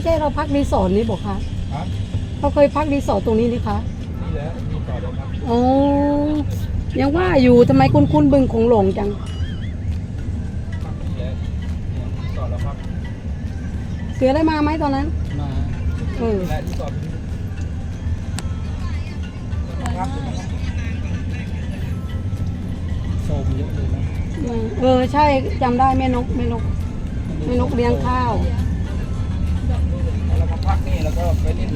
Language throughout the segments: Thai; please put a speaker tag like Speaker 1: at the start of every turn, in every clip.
Speaker 1: ไม่ใช่เราพักรีสอร์ทนี้บอกคะ
Speaker 2: ฮะ
Speaker 1: เขาเคยพักรีสอร์ทตรงนี้นี่คะ
Speaker 2: นี่แหละมีต่อเลยครับ
Speaker 1: อ๋อยังว่าอยู่ทำไมคุณคุณบึงคงหลงจัง
Speaker 2: พักนี่แหละเนี่ยรีสอร์ทแล้วครับ
Speaker 1: เสือได้มาไหมตอนนั้น
Speaker 2: มา
Speaker 1: เออ
Speaker 2: และรีสอร์ทครับโซมเยอะเลยนะ
Speaker 1: เออใช่จำได้แม่นกแม่นกแม่นกเลี้ยงข้าว
Speaker 2: เรามา พักนี่แล้วก็ไปเล่น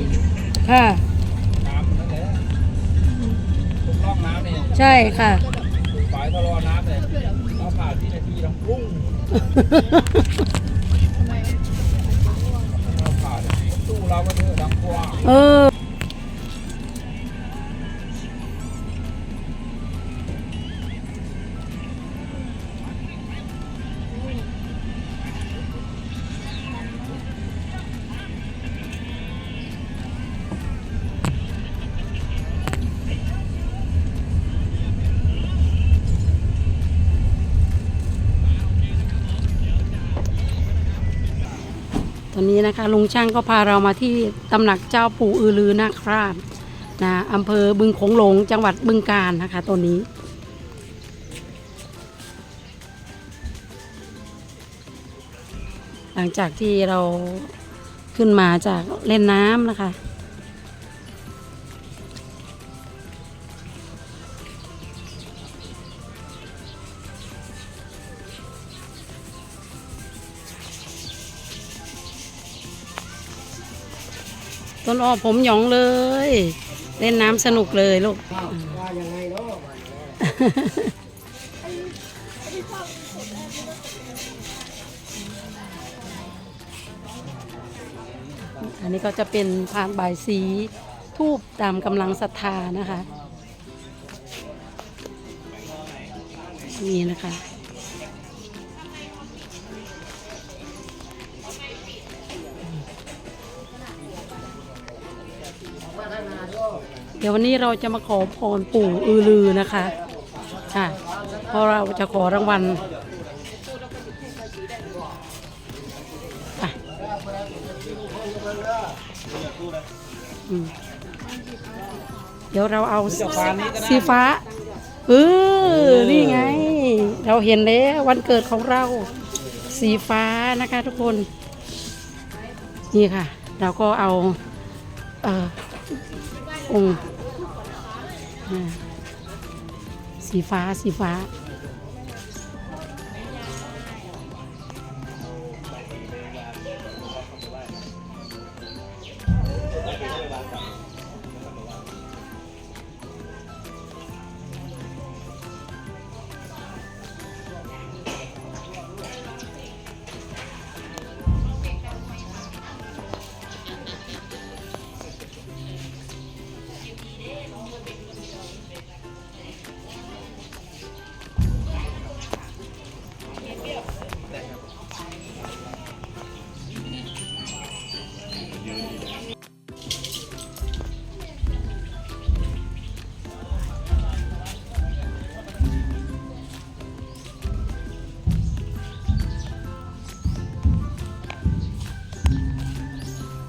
Speaker 1: ค่ะ
Speaker 2: น้ำนั่นแหละตรงร่องน้ำเนี่ย
Speaker 1: ใช่ค่ะ
Speaker 2: ฝายทะลอน้ำเนี่ยเราผ่านที่นาทีเราปุ้งเราผ่านตู้เราก็เถอะดังกว้าง
Speaker 1: เออ ตอนนี้นะคะลุงช่างก็พาเรามาที่ตำหนักเจ้าปู่อือลือนาคราชนะอำเภอบึงโขงหลงจังหวัดบึงกาฬนะคะตัวนี้ หลังจากที่เราขึ้นมาจากเล่นน้ำนะคะ ต้นอ้อผมหยองเลย เล่นน้ำสนุกเลยลูกอันนี้ก็จะเป็นพานบายสีทูบตามกำลังศรัทธานะคะ นี่นะคะ เดี๋ยววันนี้เราจะมาขอพรปู่อือลือนะคะค่ะเพราะเราจะขอรางวัลเดี๋ยวเราเอาสีฟ้าเออนี่ไง เราเห็นแล้ววันเกิดของเราสีฟ้านะคะทุกคน นี่ค่ะ เราก็เอาเออ องค์ สีฟ้าสีฟ้า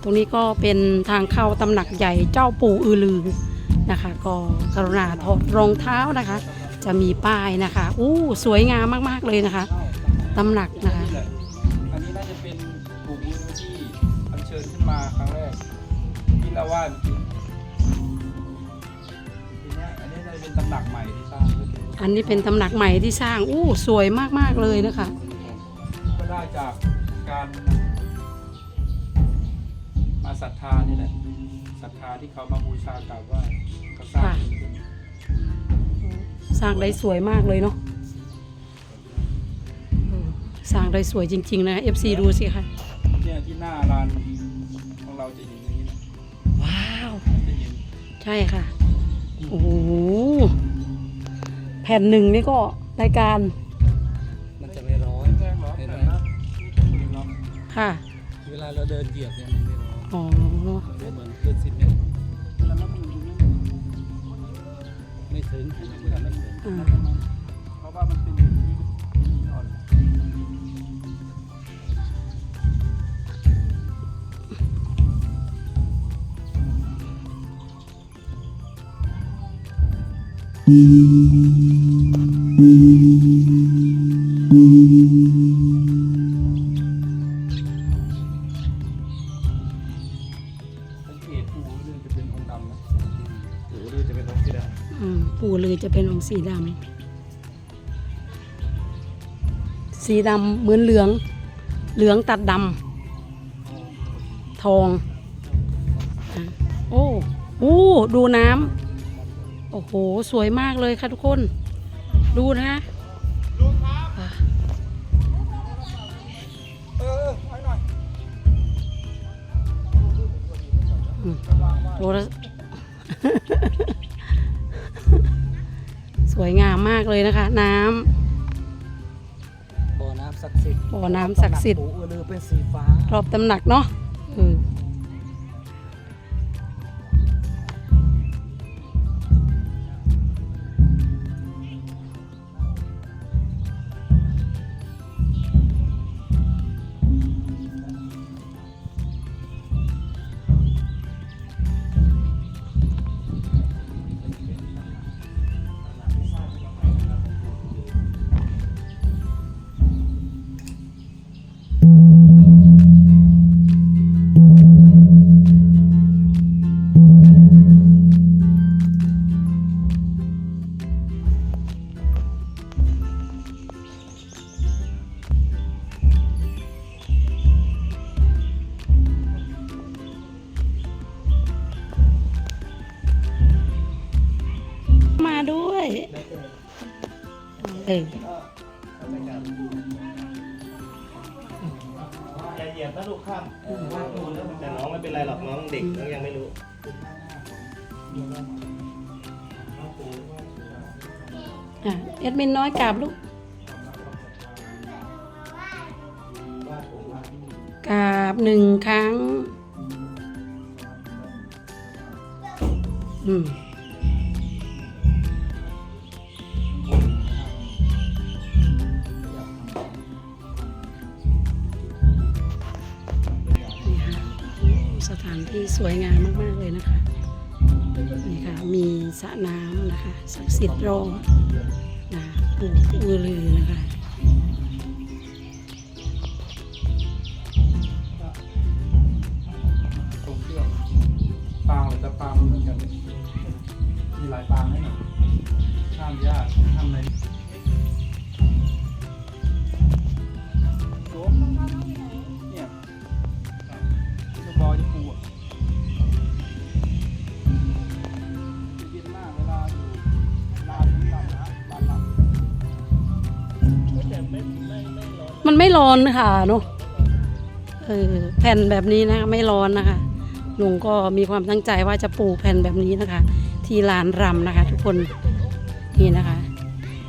Speaker 1: ตรงนี้ก็เป็นทางเข้าตำหนักใหญ่เจ้าปู่อือลือนะคะ ก็กรุณาถอดรองเท้านะคะ จะมีป้ายนะคะอู้สวยงามมากๆเลยนะคะตำหนักนะคะ
Speaker 2: นี่แหละอันนี้น่าจะเป็นปู่บูที่อัญเชิญขึ้นมาครั้งแรกที่เราว่าเมื่อกี้ทีเนี้ยอันนี้น่าจะเป็นตำหนักใหม่ที่สร้างขึ้น
Speaker 1: อันนี้เป็นตำหนักใหม่ที่สร้างอู้สวยมากๆเลยนะคะ
Speaker 2: ก็ได้จากการมา ศรัทธานี่แหละศรัทธาที่เขามาบูชากราบไหว้ก็สร้าง
Speaker 1: ค่ะ
Speaker 2: ขึ้น
Speaker 1: สร้างได้สวยมากเลยเนาะเออสร้างได้สวยจริง ๆ นะ FC ดูสิคะ
Speaker 2: เนี่ยที่หน้าลานของเราจะเห็นอย่างนี้นะ
Speaker 1: ว้าว
Speaker 2: จะเห็น
Speaker 1: ใช่ค่ะ โอ้โห แผ่นหนึ่งนี่ก็รายการ
Speaker 3: มันจะไม่ร้อน
Speaker 2: แรงเหรอ
Speaker 3: เห็น
Speaker 2: แต่
Speaker 3: ไหม
Speaker 2: นะนี่ก็เนาะ
Speaker 1: ค่ะ
Speaker 3: เวลาเราเดินเหยียบเนี่ยมันไม่ร้ อ๋
Speaker 1: อ
Speaker 3: ได้เหมือนเกิ
Speaker 2: นสิ
Speaker 1: ปู่ลือจะเป็นองค์สีดำ สีดำเหมือนเหลือง เหลืองตัดดำ ทอง โอ้โอ้ดูน้ำ โอ้โห สวยมากเลยค่ะทุกคน ดูนะอะ
Speaker 2: เอ
Speaker 1: สวยงามมากเลยนะคะ น้ำ
Speaker 3: บ่อน้ำศักดิ์สิทธิ์
Speaker 1: บ่อน้ำศักดิ์สิทธิ์
Speaker 3: ปู่อือลือเป็นสีฟ้าร
Speaker 1: อบตำหนักเนาะเออ เออ
Speaker 4: อย่าเหยียบนะลูกข้ามแต่น้องไม่เป็นไรหรอกน้องเด็กน้องยังไม่รู้
Speaker 1: อะเอ็ดมินน้อยกราบลูกกราบหนึ่งครั้ง อืมานที่สวยงามมาก ๆ เลยนะคะ นี่ค่ะ มีสระน้ำนะคะศักดิ์สิทธิ์รอบนะปู่อือลือนะคะ
Speaker 2: มันไม่
Speaker 1: ร้อนค่ะเนาะเออแผ่นแบบนี้นะคะไม่ร้อนนะคะลุงก็มีความตั้งใจว่าจะปลูกแผ่นแบบนี้นะคะ ที่ลานรำนะคะ ทุกคนนี่นะคะ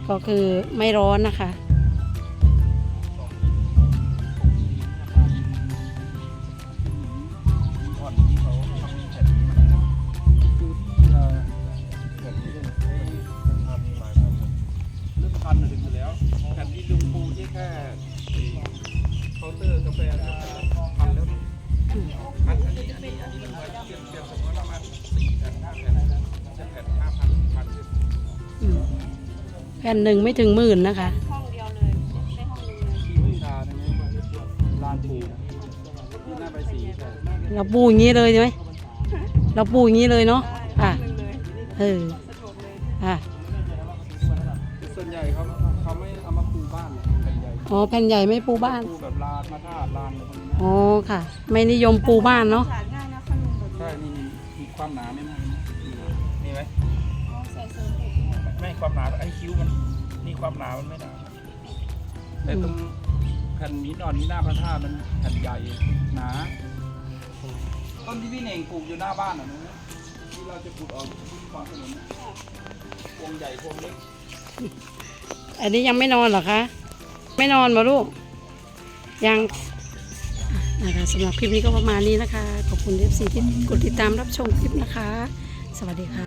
Speaker 1: ก็คือไม่ร้อนนะคะ
Speaker 2: แฟเนี่ยพันแล้วอันนี้อันนี้อันนี้มันเหมือนเปลี่ยนเลยนสมมติประมาณสี่แผ่นห้าแผ่นจะแผ่นห้าพันพันขึ้น
Speaker 1: อืมแผ่นหนึ่งไม่ถึงหมื่นนะคะ
Speaker 2: ที่วิชาเนี่ยลานปูหน้าไปสี
Speaker 1: เราปูอย่างนี้เลยใช่ไหมเราปูอย่างนี้เลยเนาะอะเอออะ
Speaker 2: ส่วนใหญ่เขา อ๋
Speaker 1: อแผ่นใหญ่ไม่ปูบ้าน
Speaker 2: ปูแบบลานมาท่าลานอะไรพวกนี้นะ
Speaker 1: อ๋อค่ะ ไม่นิยมปูบ้านเนาะ
Speaker 2: ใช่นี่มีความหนาไม่มากนะมีไหมไม่ความหนาไอ้คิ้วมันนี่ความหนามันไม่หนาแต่ตรงแผ่นนี้นอนนี้หน้าพระธาตุมันแผ่นใหญ่หนาต้นที่พี่เน่งปลูกอยู่หน้าบ้านอะนะที่เราจะปลูกออกที่ความถนนนะพวงใหญ่พวงเล็ก
Speaker 1: อันนี้ยังไม่นอนเหรอคะ ไม่นอนมาลูก ยังนะคะสำหรับคลิปนี้ก็ประมาณนี้นะคะ ขอบคุณเอฟซีที่กดติดตามรับชมคลิปนะคะ สวัสดีค่ะ